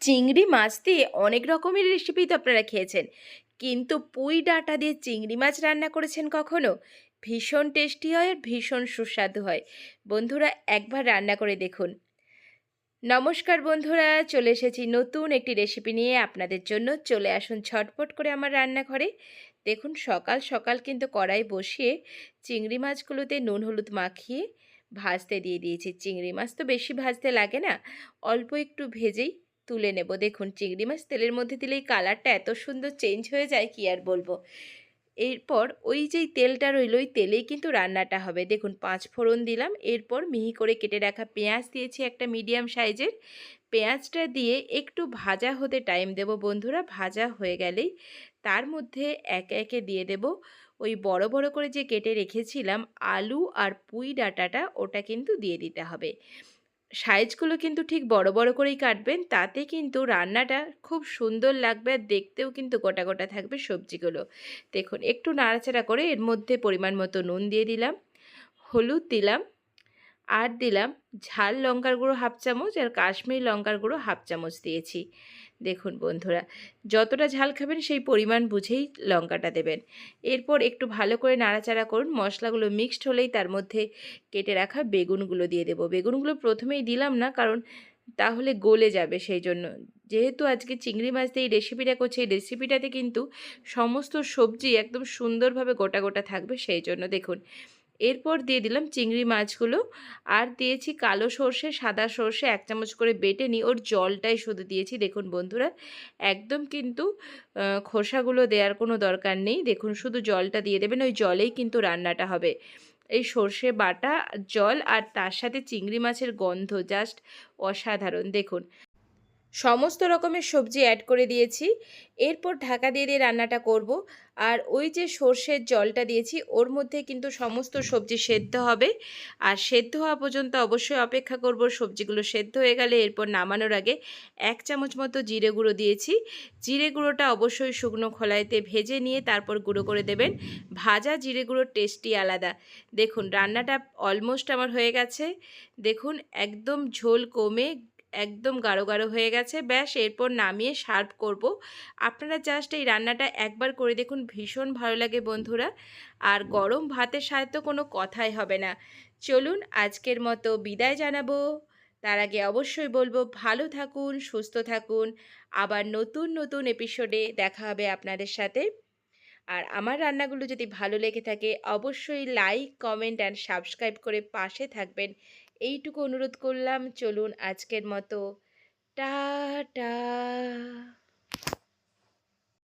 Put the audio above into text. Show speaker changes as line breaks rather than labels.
চিংড়ি মাছ দিয়ে অনেক রকমের রেসিপি তো আপনারা খেয়েছেন। কিন্তু পুঁই ডাঁটা দিয়ে চিংড়ি মাছ রান্না করেছেন কখনো? ভীষণ টেস্টি হয় আর ভীষণ সুস্বাদু হয়। বন্ধুরা, একবার রান্না করে দেখুন। নমস্কার বন্ধুরা, চলে এসেছি নতুন একটি রেসিপি নিয়ে। আপনাদের জন্য চলে আসুন ছটপট করে আমার রান্নাঘরে। দেখুন, সকাল সকাল কিন্তু কড়াই বসিয়ে চিংড়ি মাছগুলোতে নুন হলুদ মাখিয়ে ভাজতে দিয়ে দিয়েছি। চিংড়ি মাছ তো বেশি ভাজতে লাগে না, অল্প একটু ভেজেই তুলে নেব। দেখুন, চিংড়ি মাছ তেলের মধ্যে দিলে এই কালারটা এত সুন্দর চেঞ্জ হয়ে যায়, কি আর বলব? এরপর ওই যেই তেলটা রইল, ওই তেলেই কিন্তু রান্নাটা হবে। দেখুন, পাঁচ ফোড়ন দিলাম, এরপর মিহি করে কেটে রাখা পেঁয়াজ দিয়েছি একটা মিডিয়াম সাইজের পেঁয়াজটা দিয়ে একটু ভাজা হতে টাইম দেব বন্ধুরা, ভাজা হয়ে গেলেই। তার মধ্যে একে একে দিয়ে দেব। ওই বড় বড় করে যে কেটে রেখেছিলাম, আলু আর পুঁই ডাঁটাটা ওটা কিন্তু দিয়ে দিতে হবে। সাইজগুলো কিন্তু ঠিক বড় বড় করেই কাটবেন, তাতে কিন্তু রান্নাটা খুব সুন্দর লাগবে আর দেখতেও কিন্তু গোটা গোটা থাকবে সবজিগুলো। দেখুন, একটু নাড়াচাড়া করে এর মধ্যে পরিমাণ মতো নুন দিয়ে দিলাম, হলুদ দিলাম আর দিলাম ঝাল লঙ্কার গুঁড়ো হাফ চামচ আর কাশ্মীরি লঙ্কার গুঁড়ো হাফ চামচ দিয়েছি। দেখুন বন্ধুরা, যতটা ঝাল খাবেন সেই পরিমাণ বুঝেই লঙ্কাটা দেবেন। এরপর একটু ভালো করে নাড়াচাড়া করুন। মশলাগুলো মিক্সড হলেই তার মধ্যে কেটে রাখা বেগুনগুলো দিয়ে দেবো। বেগুনগুলো প্রথমেই দিলাম না, কারণ তাহলে গলে যাবে সেই জন্য যেহেতু আজকে চিংড়ি মাছ দিয়ে এই রেসিপিটা করছে, এই রেসিপিটাতে কিন্তু সমস্ত সবজি একদম সুন্দরভাবে গোটা গোটা থাকবে সেই জন্য দেখুন এরপর দিয়ে দিলাম চিংড়ি মাছগুলো। আর দিয়েছি কালো সর্ষে, সাদা সর্ষে এক চামচ করে বেটে নিই ওর জলটাই শুধু দিয়েছি। দেখুন বন্ধুরা, একদম কিন্তু খোসাগুলো দেওয়ার কোনো দরকার নেই। দেখুন শুধু জলটা দিয়ে দেবেন, ওই জলেই কিন্তু রান্নাটা হবে। এই সর্ষে বাটা, জল আর তার সাথে চিংড়ি মাছের গন্ধ জাস্ট অসাধারণ। দেখুন সমস্ত রকমের সবজি অ্যাড করে দিয়েছি। এরপর ঢাকা দিয়ে দিয়ে রান্নাটা করব। আর ওই যে সর্ষের জলটা দিয়েছি, ওর মধ্যে কিন্তু সমস্ত সবজি সেদ্ধ হবে। আর সেদ্ধ হওয়া পর্যন্ত অবশ্যই অপেক্ষা করব, সবজিগুলো সেদ্ধ হয়ে গেলে এরপর নামানোর আগে এক চামচ মতো জিরে গুঁড়ো দিয়েছি। জিরে গুঁড়োটা অবশ্যই শুকনো খোলাইতে ভেজে নিয়ে তারপর গুঁড়ো করে দেবেন। ভাজা জিরে গুঁড়োর টেস্টই আলাদা। দেখুন, রান্নাটা অলমোস্ট আমার হয়ে গেছে। দেখুন, একদম ঝোল কমে একদম গাঢ় গাঢ় হয়ে গেছে। ব্যাস, এরপর নামিয়ে সার্ভ করব। আপনারা জাস্ট এই রান্নাটা একবার করে দেখুন, ভীষণ ভালো লাগে বন্ধুরা। আর গরম ভাতের সাথে তো কোনো কথাই হবে না। চলুন, আজকের মতো বিদায় জানাব। তার আগে অবশ্যই বলব, ভালো থাকুন, সুস্থ থাকুন। আবার নতুন নতুন এপিসোডে দেখা হবে আপনাদের সাথে। আর আমার রান্নাগুলো যদি ভালো লেগে থাকে, অবশ্যই লাইক কমেন্ট অ্যান্ড সাবস্ক্রাইব করে পাশে থাকবেন। এইটুকু অনুরোধ করলাম চলুন আজকের মতো। টা টা